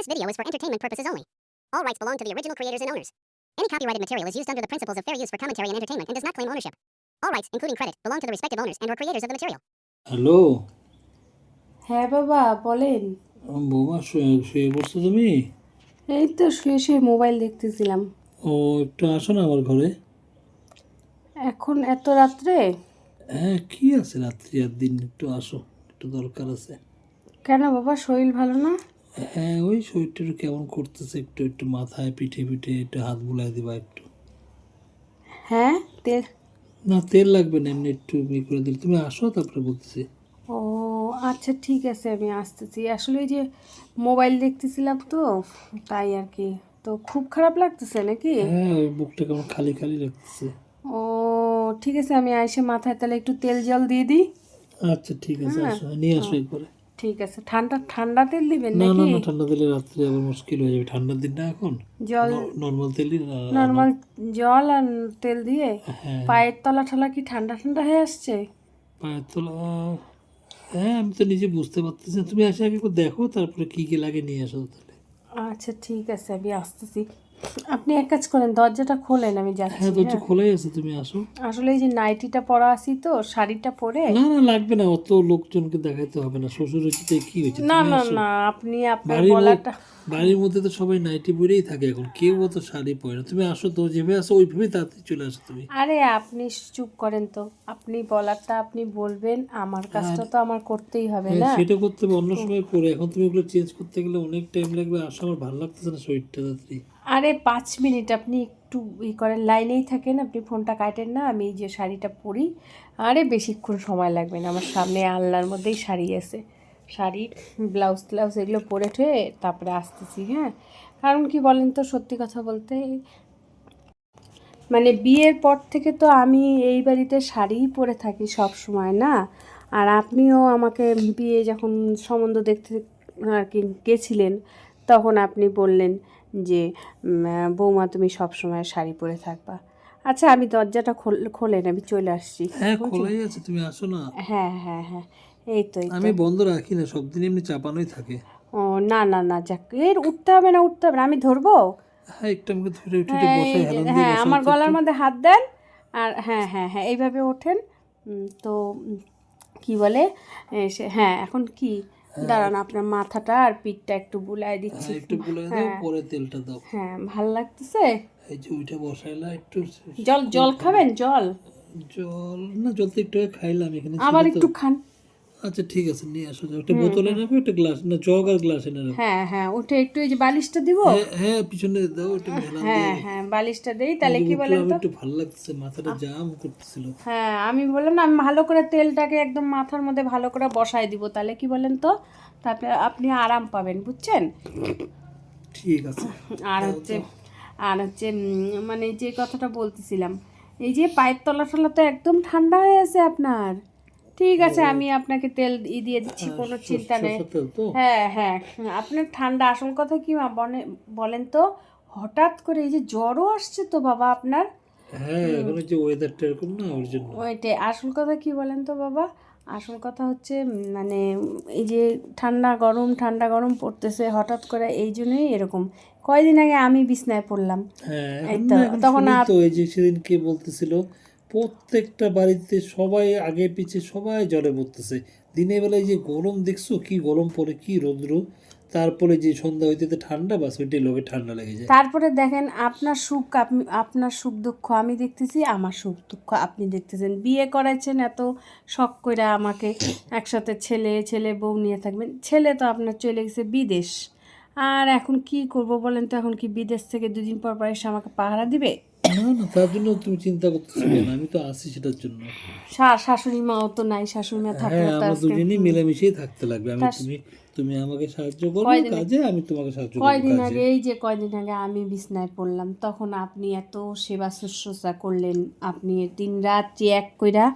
This video is for entertainment purposes only. All rights belong to the original creators and owners. Any copyrighted material is used under the principles of fair use for commentary and entertainment and does not claim ownership. All rights, including credit, belong to the respective owners and or creators of the material. Hello হ্যাঁ বাবা বলেন বৌমা শুয়ে শুয়ে পড়ছো তুমি এই তো শুয়ে শুয়ে মোবাইল দেখতেছিলাম ও একটু আসো না আমার ঘরে এখন এত রাত্রে হ্যাঁ কি আছে রাত্রি আর দিন একটু আসো একটু দরকার আছে কেন বাবা শরীর ভালো না হ্যাঁ ওই শরীরটা একটু কেমন করতেছে? একটু একটু মাথায় পিঠে পিঠে একটু হাত বুলাই দিবা একটু। হ্যাঁ তেল? না তেল লাগবে না এমনি একটু ই করে দিলে। তুমি আসো তারপরে বলতেছি। ও আচ্ছা ঠিক আছে আমি আসতেছি। আসলে ওই যে মোবাইল দেখতেছিলাম তো তাই আর কি। তো খুব খারাপ লাগতেছে নাকি? হ্যাঁ ওই বুকটা কেমন খালি খালি লাগতেছে। ও ঠিক আছে আমি আইসে মাথায় তাহলে একটু তেল জল দিয়ে দিই। আচ্ছা ঠিক আছে আসো নিয়ে আসো একবারে। ঠিক আছে। ঠান্ডা ঠান্ডা তেল দিবেন না না না ঠান্ডা দিলে রাত্রে আবার মুশকিল হয়ে যাবে। ঠান্ডার দিন না এখন? জল নর্মাল তেলই নর্মাল জল আর তেল দিয়ে হ্যাঁ। পায়ের তলা ঠলা কি ঠান্ডা ঠান্ডা হয়ে আসছে? পায়ের তলা হ্যাঁ আমি তো নিজে বুঝতে পারতেছি তুমি এসে আগে দেখো তারপরে কি কি লাগে নিয়ে আসো তাহলে। আচ্ছা ঠিক আছে আমি আসতেছি। আপনি এক কাজ করেন দরজাটা খোলেন আমি যাচ্ছি হ্যাঁ দরজা হ্যাঁ। খোলাই আছে তুমি আসো। আসলে এই যে নাইটিটা পরা আছি তো শাড়িটা পরে না না লাগবে না অত লোকজনকে দেখাইতে হবে না শ্বশুর হচ্ছে কি হয়েছে না না না আপনি আপনার গলাটা বাড়ির মধ্যে তো সবাই নাইটি পরেই থাকে এখন কেউ অত শাড়ি পরে না। তুমি আসো তো যেভাবে আসো ওইভাবেই তাড়াতাড়ি চলে আসো তুমি। আরে আপনি চুপ করেন তো আপনি বলারটা আপনি বলবেন আমার কাজটা তো আমার করতেই হবে হ্যাঁ, না? সেটা করতে হবে অন্য সময় করে এখন তুমি ওগুলো চেঞ্জ করতে গেলে অনেক টাইম লাগবে আসো আমার ভালো লাগতেছে না শরীরটা তাড়াতাড়ি। আরে পাঁচ মিনিট আপনি একটু ই করেন, লাইনেই থাকেন, আপনি ফোনটা কাটেন না, আমি যে শাড়িটা পরি। আরে বেশিক্ষণ সময় লাগবে না, আমার সামনে আলনার মধ্যেই শাড়ি আছে। শাড়ি, ব্লাউজ ট্লাউজ এগুলো পরে ঠয়ে তারপরে আসতেছি হ্যাঁ? কারণ কি বলেন তো, সত্যি কথা বলতে মানে বিয়ের পর থেকে তো আমি এই বাড়িতে শাড়িই পরে থাকি সব সময়, না? আর আপনিও আমাকে বিয়ে যখন সম্বন্ধ দেখতে আর কি গেছিলেন, তখন আপনি বললেন যে বৌমা তুমি সব সময় শাড়ি পরে থাকবা। আচ্ছা আমি দরজাটা খোল- খোলেন আমি চলে আসছি। হ্যাঁ খোলাই আছে তুমি আসো না। হ্যাঁ হ্যাঁ হ্যাঁ এই তো আমি বন্ধ রাখি না সব দিন এমনি চাপানোই থাকে। ও না না না যাক এর উঠতে হবে না উঠতে হবে না আমি ধরবো? হ্যাঁ একটু আমাকে ধরে উঠে হ্যাঁ বসাই হেলান দিয়ে হ্যাঁ আমার গলার মধ্যে হাত দেন আর হ্যাঁ হ্যাঁ হ্যাঁ এইভাবে ওঠেন তো কি বলে সে- হ্যাঁ এখন কি? দাঁড়ান আপনার মাথাটা আর পিঠটা একটু বুলাই দিচ্ছি। হ্যাঁ, একটু বুলাই দাও পরে তেলটা দাও। হ্যাঁ ভালো লাগতেছে? এই যে ওইটা বসাইলা একটু জল জল খাবেন? জল? জল না জল তো একটু খাইলাম এখানে আবার একটু খান। আচ্ছা ঠিক আছে নিয়ে আসো একটা বোতলে নেবে একটা গ্লাস না জগ আর গ্লাস এনে রাখো। হ্যাঁ হ্যাঁ উঠে একটু এই যে বালিশটা দিব? হ্যাঁ, হ্যাঁ পিছনে দাও একটু হ্যাঁ হ্যাঁ বালিশটা দেই তাহলে কি বলেন তো? একটু ভালো লাগতেছে মাথাটা জাম করতেছিল। হ্যাঁ আমি বললাম না আমি ভালো করে তেলটাকে একদম মাথার মধ্যে ভালো করে বসায় দিব তাহলে কি বলেন তো? তারপরে আপনি আরাম পাবেন বুঝছেন? ঠিক আছে। আর হচ্ছে আর হচ্ছে মানে যে কথাটা বলতেছিলাম এই যে পায়ের তলা টলা তো একদম ঠান্ডা হয়ে আছে আপনার। ঠিক আছে আমি আপনাকে তেল ই দিয়ে দিচ্ছি কোনো চিন্তা নেই। হ্যাঁ হ্যাঁ। আপনার ঠান্ডা আসল কথা কি বলেন তো? হঠাৎ করে এই যে জ্বরও আসছে তো বাবা আপনার? হ্যাঁ এখন যে ওয়েদারটা এরকম না ওর জন্য। ওইটাই। আসল কথা কি বলেন তো বাবা? আসল কথা হচ্ছে মানে এই যে ঠান্ডা গরম ঠান্ডা গরম পড়তেছে হঠাৎ করে এই জন্যই এরকম। কয়দিন আগে আমি বিছনায় পড়লাম। হ্যাঁ তখন তো এই যে সেদিন কে বলতেছিল প্রত্যেকটা বাড়িতে সবাই আগে পিছে সবাই জ্বরে পড়তেছে। দিনের বেলায় যে গরম দেখছ, কি গরম পড়ে, কি রৌদ্র। তারপরে যে সন্ধ্যা হইতে ঠান্ডা, বাস ওইটাই লোকে ঠান্ডা লেগে যায়। তারপরে দেখেন, আপনার সুখ, আপনি, আপনার সুখ দুঃখ, আমি দেখতেছি আমার সুখ দুঃখ, আপনি দেখতেছেন। বিয়ে করাইছেন, এত শখ করে আমাকে একসাথে ছেলে ছেলে বউ নিয়ে থাকবেন। ছেলে তো আপনার চলে গেছে বিদেশ। আর এখন কি করব বলেন তো? এখন কি বিদেশ থেকে দুদিন পর পর এসে আমাকে পাহারা দিবে? না না তার জন্য তুমি চিন্তা করতেছো কেন? আমি তো আছি সেটার জন্য। শাশুড়ি মাও তো নাই শাশুড়ি মা হ্যাঁ আমরা দুজনেই মিলেমিশেই থাকতে লাগবে। আমি তুমি তুমি আমাকে সাহায্য করবে কাজে আমি তোমাকে সাহায্য করব কয়দিন আগে এই যে কয়দিন আগে আমি বিছনায় পড়লাম তখন আপনি এত সেবা শুশ্রূষা করলেন আপনি দিন রাত্রি এক কইরা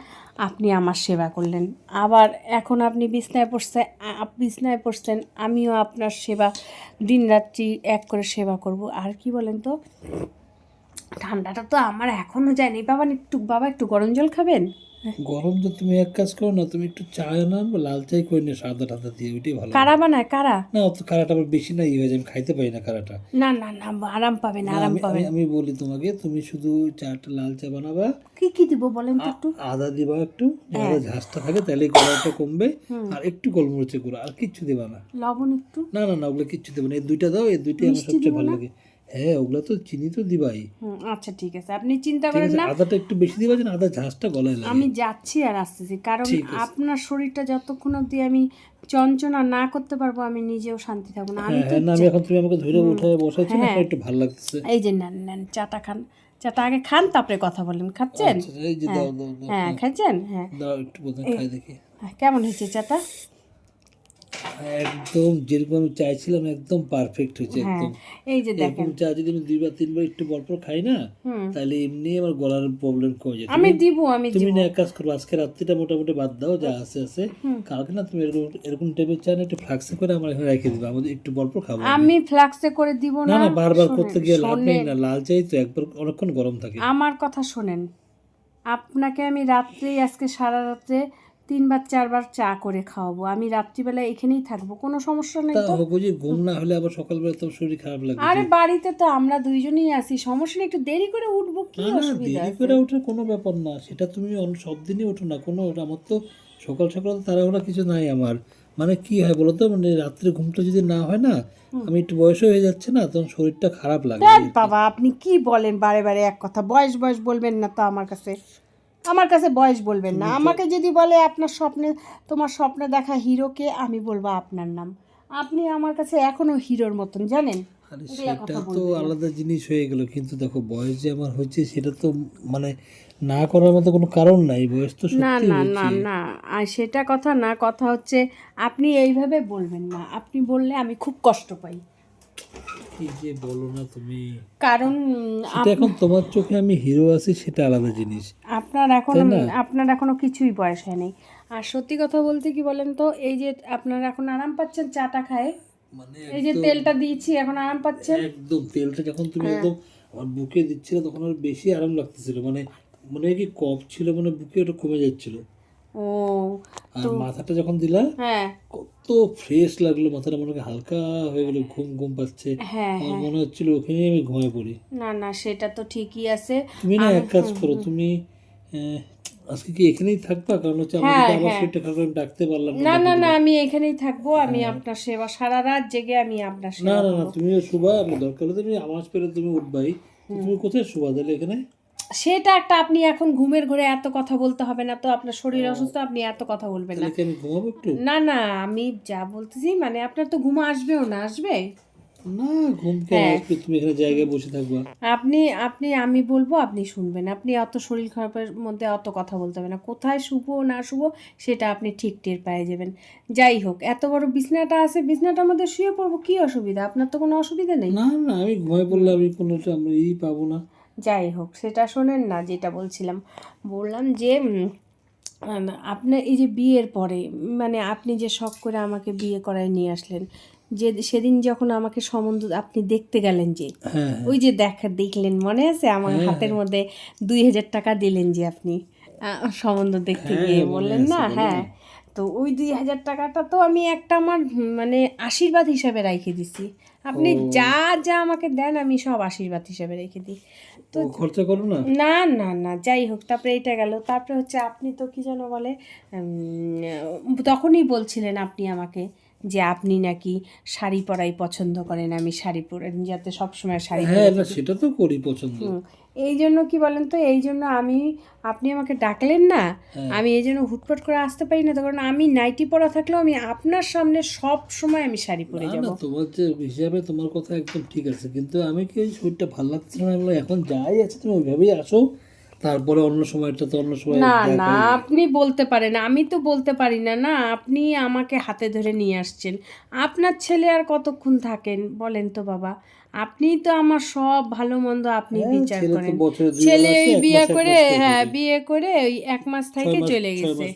আপনি আমার সেবা করলেন। আবার এখন আপনি বিছনায় পড়ছে বিছনায় পড়ছেন আমিও আপনার সেবা দিন রাত্রি এক করে সেবা করব। আর কি বলেন তো? ঠান্ডাটা তো আমার এখনও যায়নি। বাবা একটু বাবা একটু গরম জল খাবেন? গরম তো তুমি এক কাজ করো না তুমি একটু চা না লাল চাই করে নিও সাদা টাদা দিয়ে ওইটাই ভালো কারা বানায়? কারা? না অত কারাটা আবার বেশি না ইয়ে হয়ে আমি খাইতে পারি না কারাটা না না না আরাম পাবেন না, আরাম পাবেন। আমি- বলি তোমাকে তুমি শুধু চাটা লাল চা বানাবা। কি কি দিব বলেন তো একটু? আদা দিবা একটু হ্যাঁ। আদা ঝাঁসটা থাকে তাহলে গলাটা কমবে আর একটু গোলমরিচের গুঁড়ো আর কিচ্ছু দিবা না। লবণ একটু? না না না ওগুলো কিচ্ছু দেবো না এই দুইটা দাও এই দুইটাই আমার সবচেয়ে ভালো লাগে। হ্যাঁ ওগুলো তো চিনি তো দিবাই। আচ্ছা ঠিক আছে। আপনি চিন্তা করেন না। আদাটা একটু বেশি দিবা যেন আদা ঝাঁসটা গলায় লাগে। আমি যাচ্ছি আর আসতেছি কারণ আপনার শরীরটা যতক্ষণ অবধি আমি চঞ্চনা না করতে পারব আমি নিজেও শান্তি থাকব না। আমি হ্যাঁ তো হ্যাঁ না আমি এখন তুমি আমাকে ধরে উঠায় না হ্যাঁ। একটু ভালো লাগতেছে। এই যে নেন নেন চাটা খান। চাটা আগে খান তারপরে কথা বলেন। খাচ্ছেন? আচ্ছা, এই যে দাও দাও হ্যাঁ খাচ্ছেন? হ্যাঁ। দাও একটু বোধহয় খাই দেখি। কেমন হয়েছে চাটা? একদম যেরকম আমি চাইছিলাম একদম পারফেক্ট হয়েছে হ্যাঁ একদম। এই যে দেখেন। চা যদি আমি দুইবার তিনবার একটু পর পর খাই না তাহলে এমনি আমার গলার প্রবলেম কমে যায়। আমি দিব আমি তুমি না এক কাজ করো আজকে রাত্রিটা মোটামুটি বাদ দাও যা আছে আছে। কালকে না তুমি এরকম এরকম টাইপের চা না একটু ফ্লাক্সে করে আমার এখানে রেখে দিবে। আমাদের একটু পর পর খাব আমি ফ্লাক্সে করে দিব না না না বারবার করতে গিয়ে লাভ নেই না লাল চাই তো একবার অনেকক্ষণ গরম থাকে। আমার কথা শোনেন আপনাকে আমি রাত্রেই আজকে সারা রাত্রে তিনবার চারবার চা করে খাওয়াবো। আমি রাত্রিবেলা এখানেই থাকব কোনো সমস্যা নেই তো যে ঘুম না হলে আবার সকালবেলা তো শরীর খারাপ লাগবে আরে বাড়িতে তো আমরা দুইজনই আছি সমস্যা নেই একটু দেরি করে উঠবো কি অসুবিধা দেরি করে ওঠার কোনো ব্যাপার না সেটা তুমি সব দিনই ওঠো না কোনো আমার তো সকাল সকাল তাড়াহুড়া কিছু নাই আমার। মানে কি হয় বলো তো মানে রাত্রে ঘুমটা যদি না হয় না আমি একটু বয়স হয়ে যাচ্ছে না তখন শরীরটা খারাপ লাগে। বাবা আপনি কি বলেন বারে বারে এক কথা বয়স বয়স বলবেন না তো আমার কাছে। আমার কাছে বয়স বলবেন না। আমাকে যদি বলে আপনার স্বপ্নে তোমার স্বপ্নে দেখা হিরোকে আমি বলব আপনার নাম। আপনি আমার কাছে এখনও হিরোর মতন জানেন? সেটা তো আলাদা জিনিস হয়ে গেল কিন্তু দেখো বয়স যে আমার হচ্ছে সেটা তো মানে না করার মতো কোনো কারণ নাই বয়স তো না না না না আর সেটা কথা না কথা হচ্ছে আপনি এইভাবে বলবেন না। আপনি বললে আমি খুব কষ্ট পাই। কি যে বলো না তুমি? কারণ এখন তোমার চোখে আমি হিরো আছি সেটা আলাদা জিনিস। আপনার এখন আপনার এখনও কিছুই বয়স হয়নি। আর সত্যি কথা বলতে কি বলেন তো এই যে আপনার এখন আরাম পাচ্ছেন চাটা খায় মানে এই যে তেলটা দিয়েছি এখন আরাম পাচ্ছেন? একদম তেলটা যখন তুমি হ্যাঁ। একদম আমার বুকে দিচ্ছিলে তখন আর বেশি আরাম লাগতেছিল মানে মনে হয় কি কফ ছিল মানে বুকে ওটা কমে যাচ্ছিল। ও আর মাথাটা যখন দিলা হ্যাঁ। কত ফ্রেশ লাগল মাথাটা মনে হয় হালকা হয়ে গেল ঘুম ঘুম পাচ্ছে। হ্যাঁ আমার মনে হচ্ছিল ওখানেই আমি ঘুমিয়ে পড়ি। না না সেটা তো ঠিকই আছে। তুমি না এক কাজ করো তুমি আজকে কি এখানেই থাকবা? কারণ হচ্ছে হ্যাঁ, আমার শরীরটা খারাপ ডাকতে পারলাম না না না না আমি এখানেই থাকব আমি আপনার সেবা সারা রাত জেগে আমি আপনার না সেবা না না তুমিও শুবা আমি দরকার হলে তুমি আমার পেলে তুমি উঠবাই। তুমি কোথায় শুবা তাহলে এখানে? সেটা একটা আপনি এখন ঘুমের ঘরে এত কথা বলতে হবে না তো আপনার শরীর অসুস্থ আপনি এত কথা বলবেন না। আমি না না আমি যা বলতেছি মানে আপনার তো ঘুম আসবেও না আসবে? না ঘুম হ্যাঁ। আসবে? তুমি এখানে জায়গায় বসে থাকবা। আপনি আপনি আমি বলব আপনি শুনবেন। আপনি অত শরীর খারাপের মধ্যে অত কথা বলতে হবে না। কোথায় শুভ না শুভ সেটা আপনি ঠিক টের পেয়ে যাবেন। যাই হোক এত বড় বিছনাটা আছে বিছনাটার মধ্যে শুয়ে পড়ব কি অসুবিধা? আপনার তো কোনো অসুবিধা নেই? না না আমি ঘুমাই পড়লে আমি কোনো আমরা ই পাবো না। যাই হোক সেটা শোনেন না যেটা বলছিলাম। বললাম যে আপনার এই যে বিয়ের পরে মানে আপনি যে শখ করে আমাকে বিয়ে করায় নিয়ে আসলেন যে সেদিন যখন আমাকে সম্বন্ধ আপনি দেখতে গেলেন যে হ্যাঁ ওই যে দেখা দেখলেন মনে আছে? আমার হাতের মধ্যে দুই হাজার টাকা দিলেন যে আপনি সম্বন্ধ দেখতে হ্যাঁ, গিয়ে বললেন না? হ্যাঁ। তো ওই দুই হাজার টাকাটা তো আমি একটা আমার মানে আশীর্বাদ হিসাবে রেখে দিছি। আপনি যা যা আমাকে দেন আমি সব আশীর্বাদ হিসাবে রেখে দিই। তো খরচা করো না? না না না যাই হোক তারপরে এটা গেল। তারপরে হচ্ছে আপনি তো কি যেন বলে তখনই বলছিলেন আপনি আমাকে যে আপনি নাকি শাড়ি পরাই পছন্দ করেন আমি শাড়ি পরে যাতে সবসময় শাড়ি হ্যাঁ সেটা তো করি পছন্দ। এই জন্য কি বলেন তো এই জন্য আমি আপনি আমাকে ডাকলেন না হ্যাঁ। আমি এই জন্য হুটপট করে আসতে পারি না কারণ আমি নাইটি পরা থাকলেও আমি আপনার সামনে সব সময় আমি শাড়ি পরে যাব। তোমার যে হিসাবে তোমার কথা একদম ঠিক আছে কিন্তু আমি কি ওই শরীরটা ভালো লাগছে না? এখন যাই আছে তুমি ওইভাবেই আসো। তারপরে অন্য সময়টা তো অন্য সময় না না আপনি বলতে পারেন আমি তো বলতে পারি না না আপনি আমাকে হাতে ধরে নিয়ে আসছেন। আপনার ছেলে আর কতক্ষণ থাকেন বলেন তো বাবা? আপনি তো আমার সব ভালো মন্দ আপনি হ্যাঁ, বিচার করেন। ছেলে ওই বিয়ে করে হ্যাঁ বিয়ে করে ওই এক মাস থেকে চলে গেছে।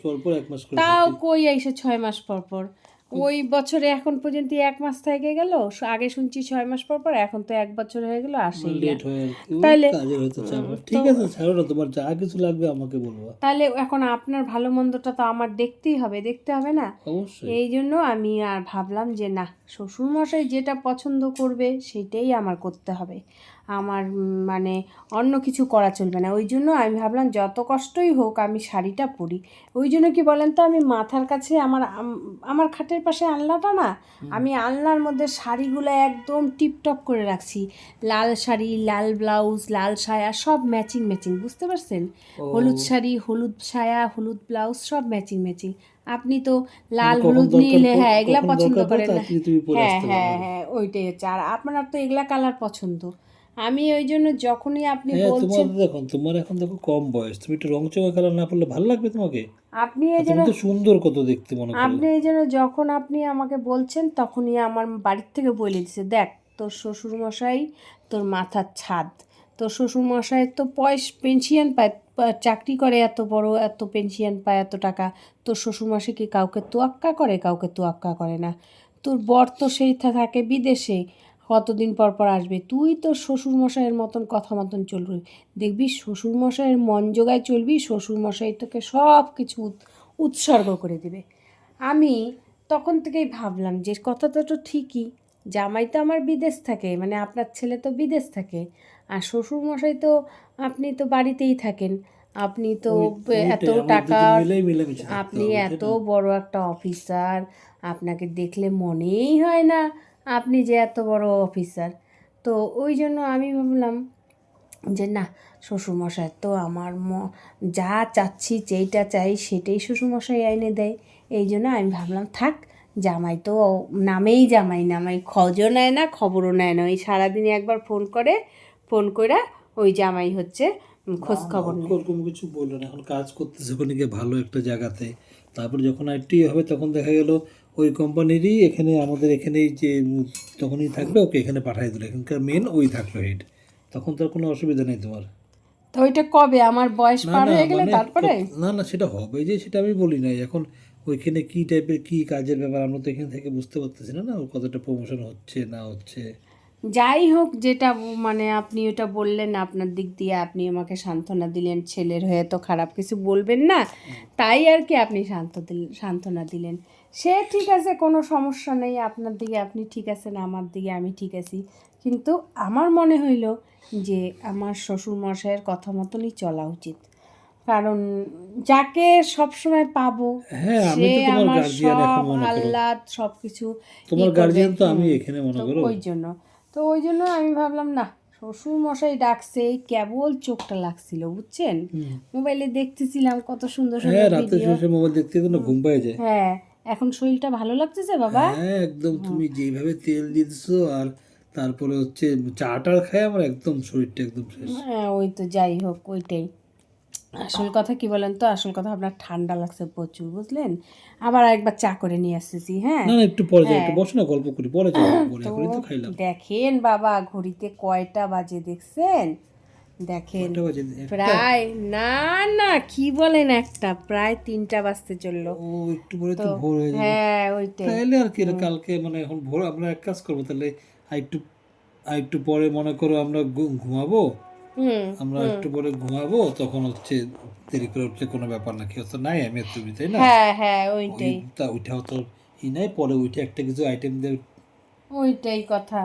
তাও কই এসে ছয় মাস পর পর? ওই বছরে এখন পর্যন্ত এক মাস থেকে গেল। আগে শুনছি ছয় মাস পর পর এখন তো এক বছর হয়ে গেল আসেই তাহলে-। ঠিক আছে ছাড়ো না তোমার যা কিছু লাগবে আমাকে বলবা। তাহলে এখন আপনার ভালো মন্দটা তো আমার দেখতেই হবে দেখতে হবে না? এই জন্য আমি আর ভাবলাম যে না শ্বশুরমশাই যেটা পছন্দ করবে সেটাই আমার করতে হবে। আমার মানে অন্য কিছু করা চলবে না। ওই জন্য আমি ভাবলাম যত কষ্টই হোক আমি শাড়িটা পরি। ওই জন্য কি বলেন তো আমি মাথার কাছে আমার আমার খাটের পাশে আলনাটা না আমি আলনার মধ্যে শাড়িগুলো একদম টিপটপ করে রাখছি। লাল শাড়ি লাল ব্লাউজ লাল সায়া সব ম্যাচিং ম্যাচিং বুঝতে পারছেন? হলুদ শাড়ি হলুদ সায়া হলুদ ব্লাউজ সব ম্যাচিং ম্যাচিং। আপনি তো লাল হলুদ নীল হ্যাঁ এগুলা পছন্দ করেন হ্যাঁ হ্যাঁ হ্যাঁ ওইটাই হচ্ছে। আর আপনার তো এগুলা কালার পছন্দ। আমি ওই জন্য যখনই আপনি হ্যাঁ বলছেন দেখুন তোমার এখন দেখো কম বয়স। তুমি একটু রং চোখা কালার না পড়লে ভালো লাগবে তোমাকে? আপনি এই জন্য তো সুন্দর কত দেখতে মনে আপনি এই জন্য যখন আপনি আমাকে বলছেন তখনই আমার বাড়ির থেকে বলে দিছে দেখ তোর শ্বশুরমশাই তোর মাথার ছাদ। তোর শ্বশুরমশাই তো পয়স পেনশন পায় চাকরি করে এত বড় এত পেনশন পায় এত টাকা। তোর শ্বশুরমশাই কি কাউকে তোয়াক্কা করে কাউকে তোয়াক্কা করে না। তোর বর তো সেই থাকে বিদেশে। কতদিন পর পর আসবে? তুই তোর শ্বশুরমশাইয়ের মতন কথা মতন চলবি। দেখবি শ্বশুরমশাইয়ের মন জোগায় চলবি শ্বশুরমশাই তোকে সব কিছু উৎ- উৎসর্গ করে দেবে। আমি তখন থেকেই ভাবলাম যে কথাটা তো ঠিকই জামাই তো আমার বিদেশ থাকে মানে আপনার ছেলে তো বিদেশ থাকে আর শ্বশুরমশাই তো আপনি তো বাড়িতেই থাকেন আপনি তো এত টাকা আপনি এত বড় একটা অফিসার আপনাকে দেখলে মনেই হয় না। আপনি যে এত বড় অফিসার। তো ওই জন্য আমি ভাবলাম যে না শ্বশুরমশাই তো আমার ম যা চাচ্ছি যেইটা চাই সেটাই শ্বশুরমশাই এনে দেয়। এই জন্য আমি ভাবলাম থাক জামাই তো নামেই জামাই নামাই খোঁজও নেয় না খবরও নেয় না। ওই সারাদিনে একবার ফোন করে ফোন করে ওই জামাই হচ্ছে খোঁজ খবর ওরকম কিছু বলল না। এখন কাজ করতেছে ওখানে গিয়ে ভালো একটা জায়গাতে। তারপর যখন আইটি হবে তখন দেখা গেল ওই কোম্পানিরই এখানে আমাদের এখানে যে তখনই থাকবে ওকে এখানে পাঠিয়ে দিল। এখানকার মেন ওই থাকল হেড তখন তো আর কোনো অসুবিধা নেই তোমার। তো ওইটা কবে? আমার বয়স না পার হয়ে গেলে মানে তারপরে? না না সেটা হবে। যে সেটা আমি বলি নাই। এখন ওইখানে কি টাইপের কি কাজের ব্যাপার আমরা তো এখান থেকে বুঝতে পারতেছি না না ওর কতটা প্রমোশন হচ্ছে না হচ্ছে। যাই হোক যেটা মানে আপনি ওটা বললেন আপনার দিক দিয়ে আপনি আমাকে সান্ত্বনা দিলেন ছেলের হয়ে তো খারাপ কিছু বলবেন না তাই আর কি আপনি শান্ত দিলেন সান্ত্বনা দিলেন। সে ঠিক আছে কোনো সমস্যা নেই আপনার দিকে আপনি ঠিক আছেন আমার দিকে আমি ঠিক আছি। কিন্তু আমার মনে হইল যে আমার শ্বশুর মশাইয়ের কথা মতনই চলা উচিত। কারণ যাকে সবসময় পাবো হ্যাঁ সে আমার সব আহ্লাদ সব কিছু তোমার গার্জিয়ান তো আমি এখানে মনে করো। ওই জন্য। তো ওই জন্য আমি ভাবলাম না শ্বশুর মশাই ডাকছে কেবল চোখটা লাগছিল বুঝছেন? মোবাইলে দেখতেছিলাম কত সুন্দর হ্যাঁ সুন্দর রাতে শেষে মোবাইল দেখতে কোনো ঘুম পেয়ে যায়। হ্যাঁ এখন শরীরটা ভালো লাগতেছে বাবা? হ্যাঁ একদম তুমি যেভাবে তেল দিতেছো আর তারপরে হচ্ছে চাটার খায় আমার একদম শরীরটা একদম শেষ হ্যাঁ ওই তো যাই হোক ওইটাই। আসল কথা কি বলেন তো? আসল কথা আপনার ঠান্ডা লাগছে প্রচুর বুঝলেন? আবার একবার চা করে নিয়ে আসতেছি হ্যাঁ? না না একটু পরে যাই একটু বসো না গল্প করি পরে যাই এখনই তো খাইলাম। দেখেন বাবা ঘড়িতে কয়টা বাজে দেখছেন? দেখেন? প্রায় না না কি বলেন একটা? প্রায় তিনটা বাজতে চলল। ও একটু পরে তো ভোর হয়ে যাবে। হ্যাঁ ওইটাই। তাহলে আর কি কালকে মানে এখন ভোর আমরা এক কাজ করব তাহলে আর একটু আর একটু পরে মনে করো আমরা ঘুমাবো। আমরা একটু পরে ঘুমাবো তখন হচ্ছে দেরি করে উঠলে কোনো ব্যাপার না কেউ তো নাই আমি আর তুমি তাই না? হ্যাঁ হ্যাঁ ওইটাই। ওই- তা ওইটাও তো ই নাই পরে ওইটা একটা কিছু আইটেম দিয়ে ওইটাই কথা।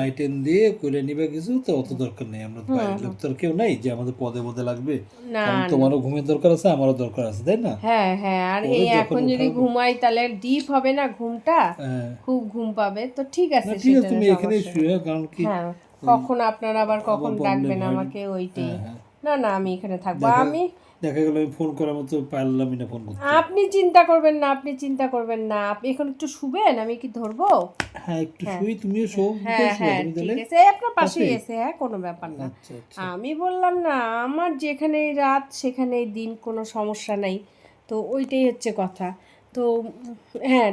আইটেম দিয়ে করে নিবে কিছু তো অত দরকার নেই আমরা তো বাইরের লোক তো কেউ নাই যে আমাদের পদে পদে লাগবে। তোমারও ঘুমের দরকার আছে আমারও দরকার আছে তাই না? হ্যাঁ হ্যাঁ আর এই এখন যদি ঘুমাই তাহলে ডিপ হবে না ঘুমটা? হ্যাঁ। খুব ঘুম পাবে তো ঠিক আছে ঠিক আছে তুমি এখানে শুয়ে কারণ কি হ্যাঁ। কখন আপনারা আবার কখন ডাকবেন আমাকে ওইটাই। হ্যাঁ। না না আমি এখানে থাকব। আমি দেখা গেল আমি ফোন করার মতো পারলামই না ফোন করতে। আপনি চিন্তা করবেন না আপনি চিন্তা করবেন না। আপনি এখন একটু শুবেন আমি কি ধরবো? হ্যাঁ একটু শুই তুমিও শো। হ্যাঁ হ্যাঁ ঠিক আছে। আপনার পাশেই পাশেই? এসে হ্যাঁ কোনো ব্যাপার না। আচ্ছা আচ্ছা। আমি বললাম না আমার যেখানেই রাত সেখানেই দিন কোনো সমস্যা নাই। তো ওইটাই হচ্ছে কথা। তো হ্যাঁ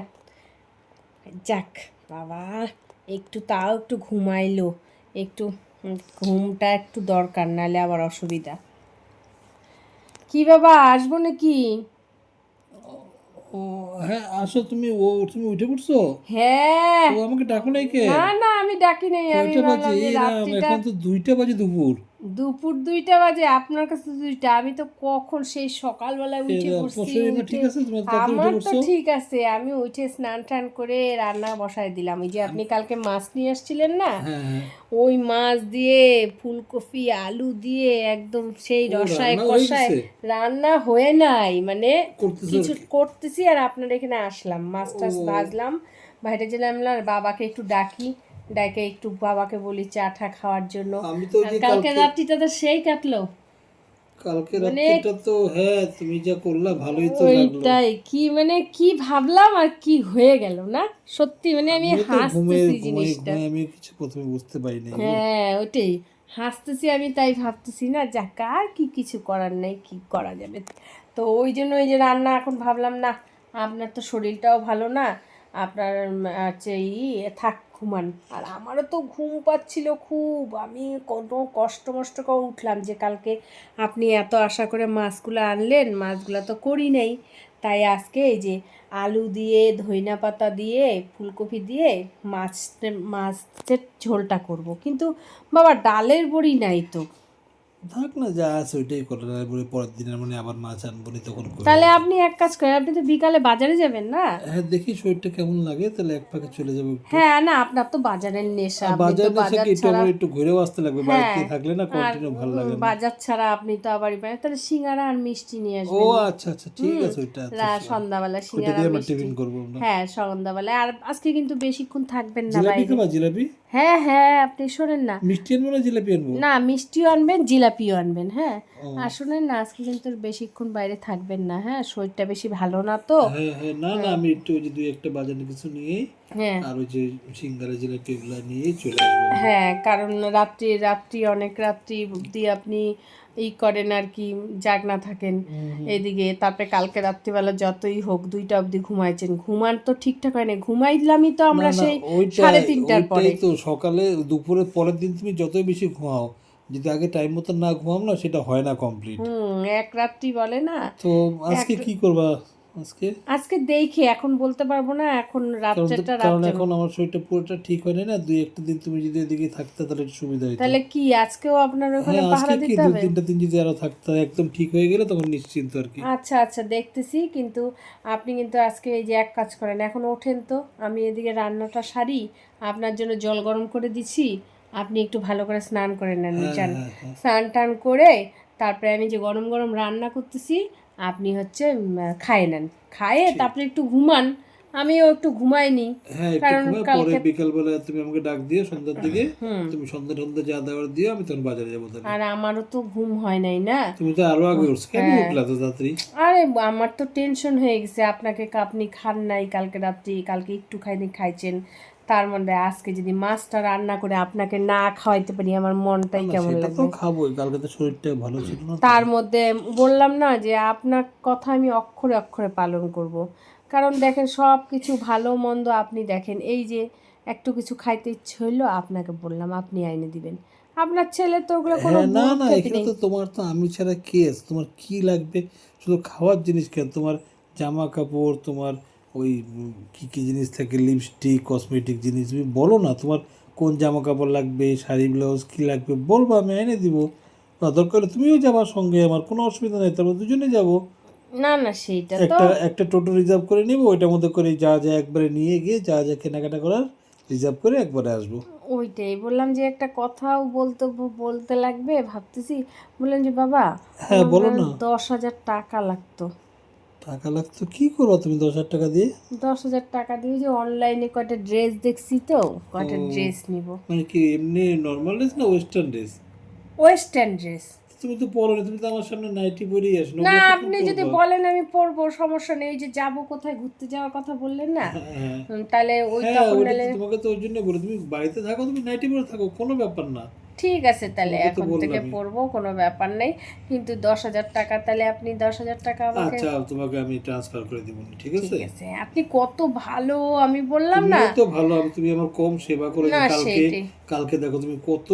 যাক বাবা একটু তাও একটু ঘুমাইলো। একটু ঘুমটা একটু দরকার নাহলে আবার অসুবিধা। কি বাবা আসব নাকি? ও হ্যাঁ আসো তুমি ও তুমি উঠে পড়ছো? হ্যাঁ। ও আমাকে ডাকো নাই কে না না আমি ডাকি নাই আমি এখন তো দুইটা বাজে দুপুর। দুপুর দুইটা বাজে আপনার কাছে দুইটা আমি তো কখন সেই সকালবেলায় উঠে পড়ছি আমার তো ঠিক আছে আমি উঠে স্নান টান করে রান্না বসায় দিলাম। ওই যে আপনি কালকে মাছ নিয়ে আসছিলেন না হ্যাঁ হ্যাঁ। ওই মাছ দিয়ে ফুলকপি আলু দিয়ে একদম সেই রসায় কষায় রান্না হয়ে নাই মানে কিছু করতেছি আর আপনার এখানে আসলাম। মাছ টাছ। ভাজলাম বাইরে গেলাম আর বাবাকে একটু ডাকি। ডাকে একটু বাবাকে বলি চা টা খাওয়ার জন্য। কালকে রাত্রিটা তো সেই কাটলো। কালকে মানে- রাত্রিটা তো হ্যাঁ তুমি যা করলা ভালোই তো লাগল। ওইটাই কি মানে কি ভাবলাম আর কি হয়ে গেল না? সত্যি মানে আমি হাসতেছি জিনিসটা। আমি কিছু প্রথমে বুঝতে পারি পারিনি হ্যাঁ ওইটাই। হাসতেছি আমি তাই ভাবতেছি না যা কার কি কিছু করার নেই কি করা যাবে? তো ওই জন্য ওই যে রান্না এখন ভাবলাম না আপনার তো শরীরটাও ভালো না আপনার হচ্ছে ই, থাক, ঘুমান। আর আমারও তো ঘুম পাচ্ছিল খুব। আমি কোনো কষ্ট মষ্ট করে উঠলাম যে কালকে আপনি এত আশা করে মাছগুলো আনলেন, মাছগুলো তো করি নাই। তাই আজকে এই যে আলু দিয়ে, ধইনা পাতা দিয়ে, ফুলকপি দিয়ে মাছ, মাছের ঝোলটা করব। কিন্তু বাবা, ডালের বড়ি নাই তো। থাক না যা আছে ওইটাই করে বলে পরের দিনের মানে আবার মাছ আনব নি তখন তাহলে আপনি এক কাজ করেন আপনি তো বিকালে বাজারে যাবেন না? হ্যাঁ দেখি শরীরটা কেমন লাগে তাহলে এক পাকে চলে যাব হ্যাঁ না আপনার তো বাজারের নেশা বাজার না বাজার থেকে একটু একটু ঘুরেও আসতে লাগবে বাড়িতে হ্যাঁ, থাকলে না কন্টিনিউ ভালো লাগে বাজার ছাড়া আপনি তো পারেন। তাহলে সিঙ্গারা আর মিষ্টি নিয়ে ও আচ্ছা আচ্ছা ঠিক আছে ওইটা আচ্ছা, সন্ধ্যাবেলা সিঙ্গারা মিষ্টি। করব আমরা। হ্যাঁ সন্ধ্যাবেলা আর আজকে কিন্তু বেশিক্ষণ থাকবেন না জিলাপি জিলাপি? হ্যাঁ হ্যাঁ আপনি শোনেন না। মিষ্টি আনব না জিলাপি আনব? না মিষ্টিও আনবেন জিলাপিও আনবেন হ্যাঁ। আর শোনেন না আজকে কিন্তু বেশিক্ষণ বাইরে থাকবেন না হ্যাঁ? শরীরটা বেশি ভালো না তো? হ্যাঁ হ্যাঁ না না আমি একটু ওই যে দুই একটা বাজারে কিছু নিয়ে হ্যাঁ। আর ওই যে সিঙ্গারা জিলাপি এগুলা নিয়ে চলে আসব। হ্যাঁ কারণ রাত্রি রাত্রি অনেক রাত্রি অব্দি আপনি ই করেন আর কি জাগনা থাকেন। এদিকে তারপরে কালকে রাত্রিবেলা যতই হোক দুইটা অবধি ঘুমাইছেন। ঘুমান তো ঠিকঠাক হয় না ঘুমাইলামই তো আমরা না, না, সেই সাড়ে তিনটার পরে। তো সকালে দুপুরে পরের দিন তুমি যতই বেশি ঘুমাও যদি আগে টাইম মতো না ঘুমাও না সেটা হয় না কমপ্লিট এক রাত্রি বলে না। তো আজকে কি করবা আজকে? আজকে দেখি এখন বলতে পারব না এখন রাত্রেটা কারণ এখন আমার শরীরটা পুরোটা ঠিক হয়নি না দুই একটা দিন তুমি যদি এদিকে থাকতে তাহলে সুবিধা হতো তাহলে কি আজকেও আপনার ওখানে হ্যাঁ পাহারা দিতে হবে? তিনটা দিন যদি আরও থাকতে একদম ঠিক হয়ে গেলে তখন নিশ্চিন্ত আর কি। আচ্ছা আচ্ছা দেখতেছি কিন্তু আপনি কিন্তু আজকে এই যে এক কাজ করেন এখন ওঠেন তো আমি এদিকে রান্নাটা সারি আপনার জন্য জল গরম করে দিচ্ছি আপনি একটু ভালো করে স্নান করে নেন হ্যাঁ, চান হ্যাঁ, হ্যাঁ। স্নান টান করে তারপরে আমি যে গরম গরম রান্না করতেছি আপনি হচ্ছে খায়ে নেন। খায়ে তারপরে একটু ঘুমান। আমিও একটু ঘুমাইনি। হ্যাঁ একটু কারণ কালকে- বিকাল বেলা তুমি আমাকে ডাক দিও সন্ধ্যার দিকে। তুমি সন্ধ্যা টন্ধা যা দেওয়ার দিও আমি তখন বাজারে যাব আর আমারও তো ঘুম হয় নাই না? তুমি তো আরও আগে উঠছো। কেন হ্যাঁ। উঠলা তো তাড়াতাড়ি আরে আমার তো টেনশন হয়ে গেছে। আপনাকে আপনি খান নাই কালকে রাত্রি কালকে একটু খাইনি খাইছেন। তার মধ্যে আজকে যদি মাছটা রান্না করে আপনাকে না খাওয়াইতে পারি আমার মনটাই কেমন লাগবে? খাবোই কালকে তো শরীরটা ভালো ছিল না তার মধ্যে বললাম না যে আপনার কথা আমি অক্ষরে অক্ষরে পালন করব। কারণ দেখেন সব কিছু ভালো মন্দ আপনি দেখেন এই যে একটু কিছু খাইতে ইচ্ছে হইল আপনাকে বললাম আপনি আইনে দিবেন। আপনার ছেলে তো ওগুলো কোনো হ্যাঁ, না না এখানে তো তোমার তো আমি ছাড়া কে আছে? তোমার কি লাগবে? শুধু খাওয়ার জিনিস কেন? তোমার জামা কাপড় তোমার ওই কি কি জিনিস থাকে লিপস্টিক কসমেটিক জিনিস তুমি বলো না তোমার কোন জামা কাপড় লাগবে শাড়ি ব্লাউজ কি লাগবে বলব আমি এনে দিব। না দরকার হলে তুমিও যাবার সঙ্গে আমার কোনো অসুবিধা নেই তারপর দুজনে যাব। না না সেইটা একটা একটা টোটো রিজার্ভ করে নিব ওইটার মধ্যে করে যা যা একবারে নিয়ে গিয়ে যা যা কেনাকাটা করার রিজার্ভ করে একবারে আসব। ওইটাই বললাম যে একটা কথাও বলতে বলতে লাগবে ভাবতেছি বললেন যে বাবা হ্যাঁ, বলো না। দশ হাজার টাকা লাগতো। টাকা লাগতো কি করব তুমি দশ হাজার টাকা দিয়ে? দশ হাজার টাকা দিয়ে যে অনলাইনে কয়টা ড্রেস দেখছি তো কয়টা ড্রেস নিব। মানে কি এমনি নর্মাল ড্রেস না ওয়েস্টার্ন ড্রেস ওয়েস্টার্ন ড্রেস তুমি তো পরো তুমি তো আমার সামনে নাইটি পরেই আসো না আপনি যদি বলেন আমি পরবো সমস্যা নেই যে যাব কোথায় ঘুরতে যাওয়ার কথা বললেন না? হ্যাঁ তাহলে ওই হ্যাঁ, ওইটা তোমাকে তো ওই জন্য বলে তুমি বাড়িতে থাকো তুমি নাইটি পরে থাকো কোনো ব্যাপার না। ঠিক আছে তাহলে এখন থেকে। পরবো কোনো ব্যাপার নেই। কিন্তু দশ হাজার টাকা তাহলে আপনি দশ হাজার টাকা আমাকে আচ্ছা তোমাকে আমি ট্রান্সফার করে দিব ঠিক আছে? ঠিক আছে। আপনি কত ভালো আমি বললাম না? তো ভালো আমি তুমি আমার কম সেবা করে কালকে। কালকে দেখো তুমি কত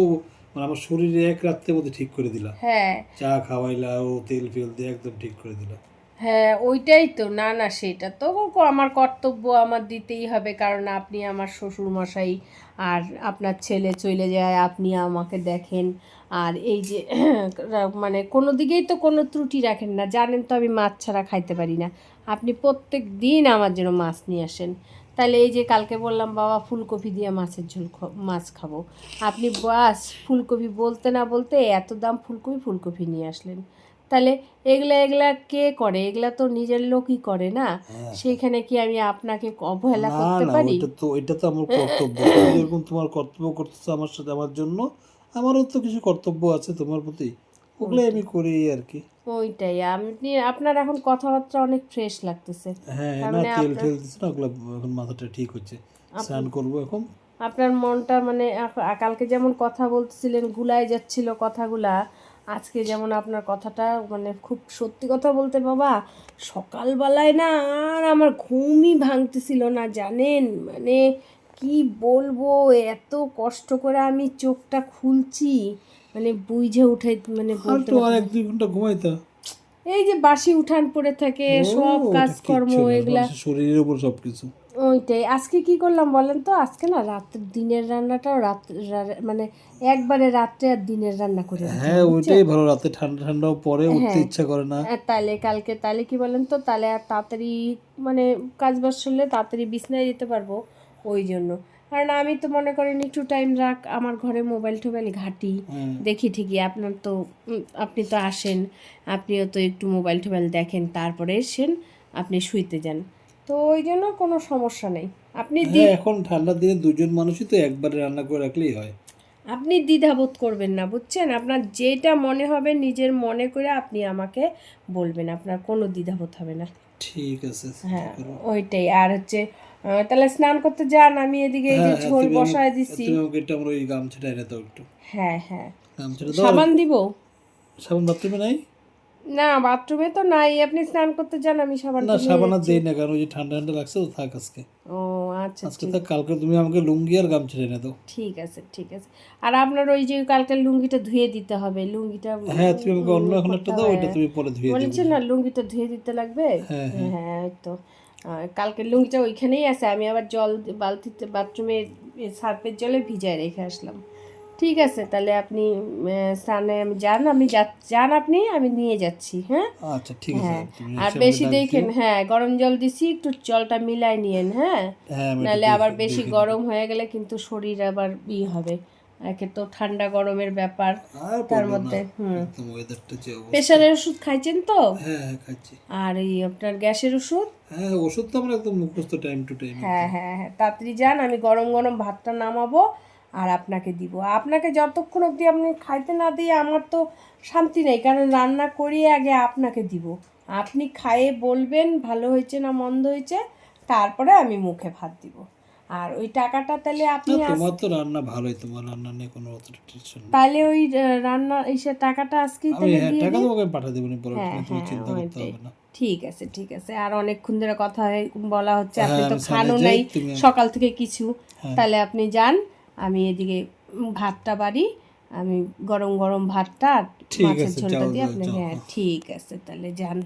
মানে আমার শরীরে এক রাত্রের মধ্যে ঠিক করে দিলা। হ্যাঁ। চা খাওয়াইলা ও তেল ফেল দিয়ে একদম ঠিক করে দিলা। হ্যাঁ ওইটাই তো। না না, সেটা তো আমার কর্তব্য আমার দিতেই হবে। কারণ আপনি আমার শ্বশুর মশাই আর আপনার ছেলে চলে যায়, আপনি আমাকে দেখেন। আর এই যে মানে কোনো দিকেই তো কোনো ত্রুটি রাখেন না। জানেন তো আমি মাছ ছাড়া খাইতে পারি না। আপনি প্রত্যেক দিন আমার জন্য মাছ নিয়ে আসেন। তাহলে এই যে কালকে বললাম, বাবা, ফুলকপি দিয়ে মাছের ঝোল মাছ খাব। আপনি বাস, ফুলকপি বলতে না বলতে এত দাম ফুলকপি ফুলকপি নিয়ে আসলেন। তাহলে এগুলা এগুলা কে করে? এগুলা তো নিজের লোকই করে না। সেখানে কি আমি আপনাকে অবহেলা করতে না পারি? ওইটা তো এটা তো আমার কর্তব্য। তুমি যেরকম তোমার কর্তব্য করতেছো আমার সাথে আমার জন্য আমারও তো কিছু কর্তব্য আছে তোমার প্রতি। ওগুলাই আমি করি আর কি। ওইটাই। আপনি আপনার এখন কথাবার্তা অনেক ফ্রেশ লাগতেছে। হ্যাঁ তার না মানে তেল ঠেল দিচ্ছে না ওগুলো এখন মাথাটা ঠিক হচ্ছে। স্নান করব এখন। আপনার মনটা মানে কালকে যেমন কথা বলতেছিলেন গুলায় যাচ্ছিল কথাগুলা আজকে যেমন আপনার কথাটা মানে খুব সত্যি কথা বলতে বাবা সকালবেলায় না আর আমার ঘুমই ভাঙতেছিল না জানেন? মানে কি বলব এত কষ্ট করে আমি চোখটা খুলছি মানে বুঝে উঠে মানে বলতে এক দুই ঘণ্টা ঘুমাইতা। এই যে বাসি উঠান পড়ে থাকে সব কাজকর্ম এগুলা। শরীরের উপর সবকিছু। ওইটাই। আজকে কি করলাম বলেন তো? আজকে না রাতের দিনের রান্নাটাও রাত মানে একবারে রাত্রে আর দিনের রান্না করে হ্যাঁ ওইটাই ভালো রাতে ঠান্ডা ঠান্ডাও পরে উঠতে হ্যাঁ। ইচ্ছা করে না। তাহলে কালকে তাহলে কি বলেন তো? তাহলে আর তাড়াতাড়ি মানে কাজ বাজ হলে তাড়াতাড়ি বিছনায় যেতে পারব ওই জন্য। কারণ আমি তো মনে করেন একটু টাইম রাখ আমার ঘরে মোবাইল টোবাইল ঘাটি হ্যাঁ। দেখি ঠিকই আপনার তো আপনি তো আসেন আপনিও তো একটু মোবাইল টোবাইল দেখেন তারপরে এসেন আপনি শুইতে যান। তো ওই জন্য কোনো সমস্যা নেই। আপনি হ্যাঁ এখন ঠান্ডার দিনে দুজন মানুষই তো একবারে রান্না করে রাখলেই হয়। আপনি দ্বিধাবোধ করবেন না বুঝছেন? আপনার যেটা মনে হবে নিজের মনে করে আপনি আমাকে বলবেন আপনার কোনো দ্বিধাবোধ হবে না। ঠিক আছে হ্যাঁ ওইটাই। আর হচ্ছে তাহলে স্নান করতে যান আমি এদিকে এই যে হ্যাঁ, ঝোল বসায় তুমি আমাকে এটা আমার ওই গামছাটা এনে দাও একটু। হ্যাঁ হ্যাঁ। গামছাটা দাও। সাবান দিব? সাবান বাথরুমে নাই? না বাথরুমে তো নাই। আপনি স্নান করতে যান আমি সাবান না সাবান আর দেই না কারণ ওই যে ঠান্ডা ঠান্ডা লাগছে তো থাক আজকে। ও আচ্ছা আজকে থাক কালকে তুমি আমাকে লুঙ্গি আর গামছাটা এনে দাও। ঠিক আছে ঠিক আছে। আর আপনার ওই যে কালকের লুঙ্গিটা ধুয়ে দিতে হবে লুঙ্গিটা হ্যাঁ তুমি আমাকে অন্য এখন একটা দাও তুমি পরে ধুয়ে দিও বলেছেন না লুঙ্গিটা ধুয়ে দিতে লাগবে? হ্যাঁ, হ্যাঁ। তো। আর কালকের লুঙ্গিটা ওইখানেই আছে আমি আবার জল বালতিতে বাথরুমে সার্ফের জলে ভিজায় রেখে আসলাম। ঠিক আছে তাহলে আপনি স্নানে আমি যান আমি যান আপনি আমি নিয়ে যাচ্ছি হ্যাঁ? আচ্ছা ঠিক আছে হ্যাঁ আর বেশি দেখেন হ্যাঁ গরম জল দিছি একটু জলটা মিলাই নিয়েন হ্যাঁ? হ্যাঁ নাহলে আবার বেশি গরম হয়ে গেলে কিন্তু শরীর আবার ই হবে। একে তো ঠান্ডা গরমের ব্যাপার তার মধ্যে হুম। প্রেশারের ওষুধ খাইছেন তো? হ্যাঁ হ্যাঁ খাচ্ছি আর এই আপনার গ্যাসের ওষুধ? হ্যাঁ ওষুধ তো আমার একদম মুখস্থ টাইম টু টাইম হ্যাঁ হ্যাঁ হ্যাঁ তাড়াতাড়ি যান আমি গরম গরম ভাতটা নামাবো আর আপনাকে দিব। আপনাকে যতক্ষণ অবধি আপনি খাইতে না দিয়ে আমার তো শান্তি নেই কারণ রান্না করিয়ে আগে আপনাকে দিব। আপনি খায়ে বলবেন ভালো হয়েছে না মন্দ হয়েছে তারপরে আমি মুখে ভাত দিব। আর ওই টাকাটা তাহলে আপনি না তোমার তো রান্না ভালোই তোমার রান্না নিয়ে কোনো টেনশন তাহলে ওই রান্না এসে টাকাটা আজকেই তাহলে হ্যাঁ দিয়ে টাকা তোমাকে পাঠিয়ে দেবো না পরে হ্যাঁ, তুমি তুমি হ্যাঁ, চিন্তা করতে হবে না। ঠিক আছে ঠিক আছে। আর অনেকক্ষণ ধরে কথা হয়ে- বলা হচ্ছে আপনি তো সামনে নাই সকাল থেকে কিছু। তাহলে আপনি যান আমি এদিকে ভাতটা বাড়ি আমি গরম গরম ভাতটা আর মাছের ঝোলটা দিয়ে যাও, আপনি যাও, হ্যাঁ হ্যাঁ। ঠিক আছে তাহলে যান